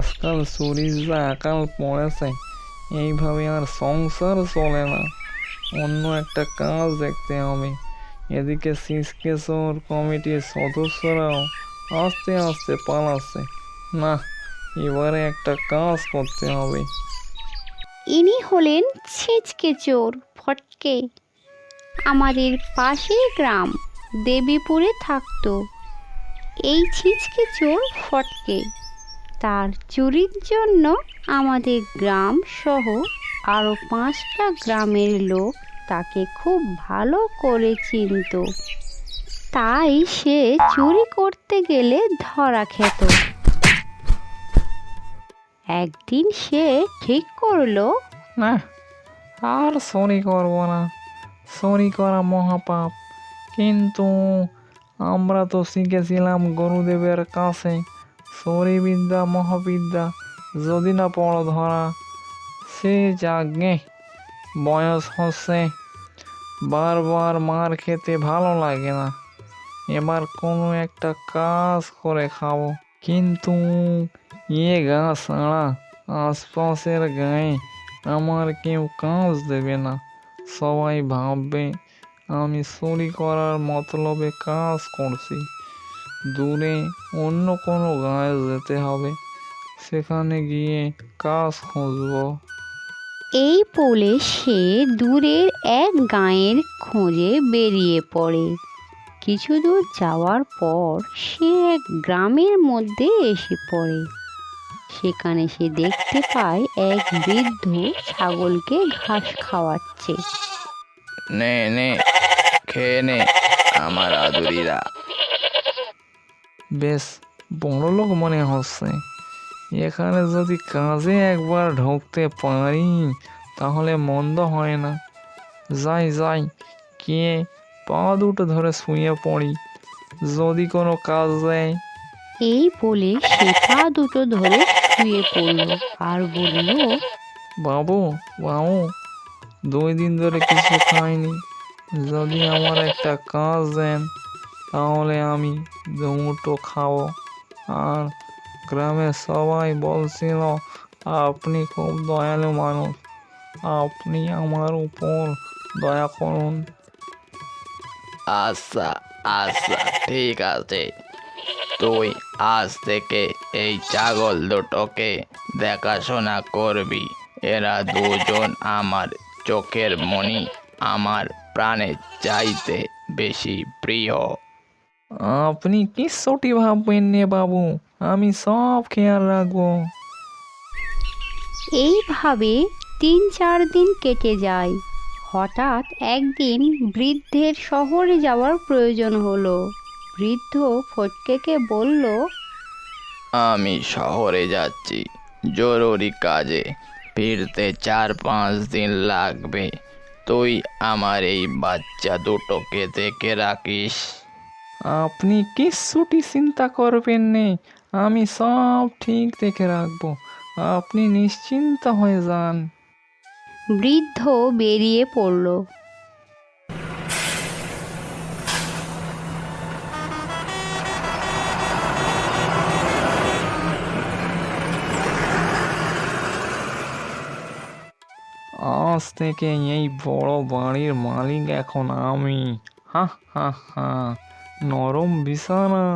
আজকাল শরীর যা আকাল পড়েছে, এইভাবে আর সংসার চলে না। অন্য একটা কাজ দেখতে হবে। এদিকে শিসকেশ্বর কমিটির সদস্যরাও আস্তে আস্তে পালাচ্ছে। না, এবারে একটা কাজ করতে হবে। ইনি হলেন ছিচকে চোর ফটকে আমাদের পাশের গ্রাম, দেবীপুরে থাকতো। এই ছিচকে চোর ফটকে তার চুরির জন্য আমাদের গ্রাম সহ আরও পাঁচটা গ্রামের লোক তাকে খুব ভালো করে চিনত। তাই সে চুরি করতে গেলে ধরা খেত। একদিন সে ঠিক করল, না, আর সরি করব না। সরি করা মহাপাপ। কিন্তু আমরা তো শিখেছিলাম গুরুদেবের কাছে সরি বিদ্যা মহাবিদ্যা যদি না পড় ধরা সে যাগে বয়স হচ্ছে, বারবার মার খেতে ভালো লাগে না। এবার কোনো একটা কাজ করে খাব। কিন্তু ইয়ে গা সাড়া আশপাশের গায়ে আমার কেউ কাজ দেবে না। সবাই ভাববে, আমি চুরি করার মতলবে কাজ করছি। দূরে অন্য কোনো গায়ে যেতে হবে। সেখানে গিয়ে কাজ খুঁজবো। এই বলে সে দূরের এক গাঁয়ের খোঁজে বেরিয়ে পড়ে। কিছু দূর যাওয়ার পর সে এক গ্রামের মধ্যে এসে পড়ে। সেখানে সে দেখতে পায় এক বৃদ্ধ ছাগলকে ঘাস খাওয়াচ্ছে। নে নে খেয়ে নে আমার আদুরিরা। বেশ বড় লোক মনে হচ্ছে। এখানে যদি কাজে একবার ঢুকতে পারি তাহলে মন্দ হয় না। যাই যাই কে পা দুটো ধরে শুয়ে পড়ি। যদি কোনো কাজ দেয়। এই বলে সে পা দুটো ধরে শুয়ে পড়ল আর বলল বাবু বাবু দুই দিন ধরে কিছু খাইনি। যদি আমার একটা কাজ দেন তাহলে আমি দুমুটো খাব। আর গ্রামের সবাই বলছিল, আপনি খুব দয়ালু মানুষ। আপনি আমার উপর দয়া করুন। আচ্ছা আচ্ছা ঠিক আছে। তুই আজ থেকে এই ছাগল দুটোকে দেখাশোনা করবি। এরা দুজন আমার চোখের মণি আমার প্রাণের চাইতে বেশি প্রিয়। আপনি কি সটি ভাববেন নে বাবু? আমি সব খেয়াল রাখব। এইভাবে তিন চার দিন কেটে যায়। হঠাৎ একদিন বৃদ্ধের শহরে যাওয়ার প্রয়োজন হলো। বৃদ্ধ ফটকেকে বলল আমি শহরে যাচ্ছি। জরুরি কাজে। ফিরতে চার পাঁচ দিন লাগবে। তুই আমার এই বাচ্চা দুটোকে দেখে রাখিস। আপনি কিচ্ছুটি চিন্তা করবেন নে? আমি সব ঠিক দেখে রাখব। আপনি নিশ্চিন্ত হয়ে যান। বৃদ্ধ বেরিয়ে পড়ল। আজ থেকে এই বড় বাড়ির মালিক এখন আমি। হা হা হা। নরম বিছানা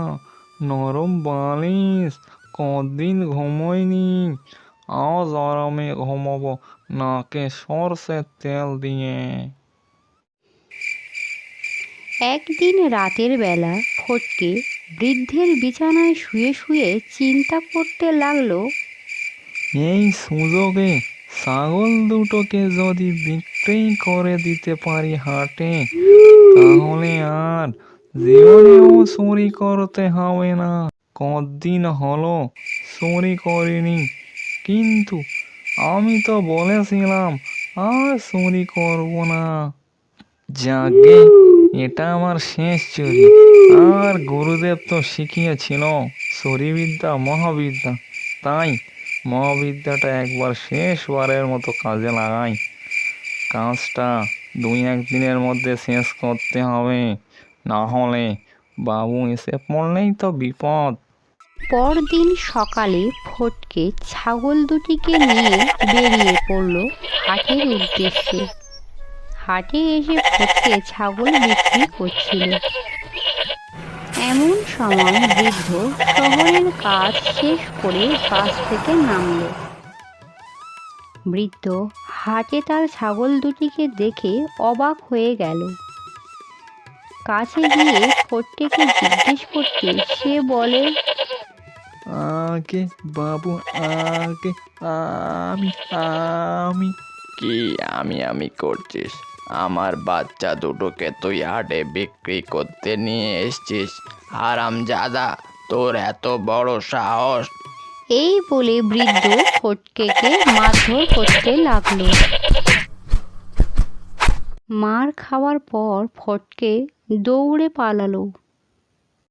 নরম বালিশ কদিন ঘুমোয়নি। আজ আরামে ঘুমাবো নাকে সরষের তেল দিয়ে। একদিন রাতের বেলা ফটকে বৃদ্ধের বিছানায় শুয়ে শুয়ে চিন্তা করতে লাগল এই সুযোগে ছাগল দুটোকে যদি বিক্রি করে দিতে পারি হাটে তাহলে আর জীবনেও চুরি করতে হবে না কদিন হলো চুরি করিনি কিন্তু আমি তো বলেছিলাম আর চুরি করব না যাকে এটা আমার শেষ চুরি আর গুরুদেব তো শিখিয়েছিল চুরিবিদ্যা মহাবিদ্যা তাই মহাবিদ্যাটা একবার শেষবারের মতো কাজে লাগাই কাজটা দুই একদিনের মধ্যে শেষ করতে হবে না হলে বাবু এসে পড়লেই তো বিপদ। পরদিন সকালে ফটকে ছাগল দুটিকে নিয়ে বেরিয়ে পড়ল হাটের উদ্দেশ্যে। হাটে এসে ফটকে ছাগল বিক্রি করছিল। এমন সময় বৃদ্ধ শহরের কাজ শেষ করে বাস থেকে নামলো। বৃদ্ধ হাটে তার ছাগল দুটিকে দেখে অবাক হয়ে গেল। কাছে গিয়ে ফটকেকে জিজ্ঞেস করতে সে বলে আগে বাবু আগে আমি আমি কি আমি আমি করছিস? আমার বাচ্চা দুটোকে তুই হাটে বিক্রি করতে নিয়ে এসছিস। আরাম জাদা তোর এত বড় সাহস! এই বলে বৃদ্ধ ফটকেকে মারধর করতে লাগল। মার খাওয়ার পর ফটকে দৌড়ে পালালো।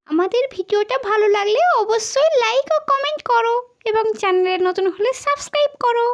আমাদের ভিডিওটা ভালো লাগলে অবশ্যই লাইক ও কমেন্ট করো এবং চ্যানেলে নতুন হলে সাবস্ক্রাইব করো।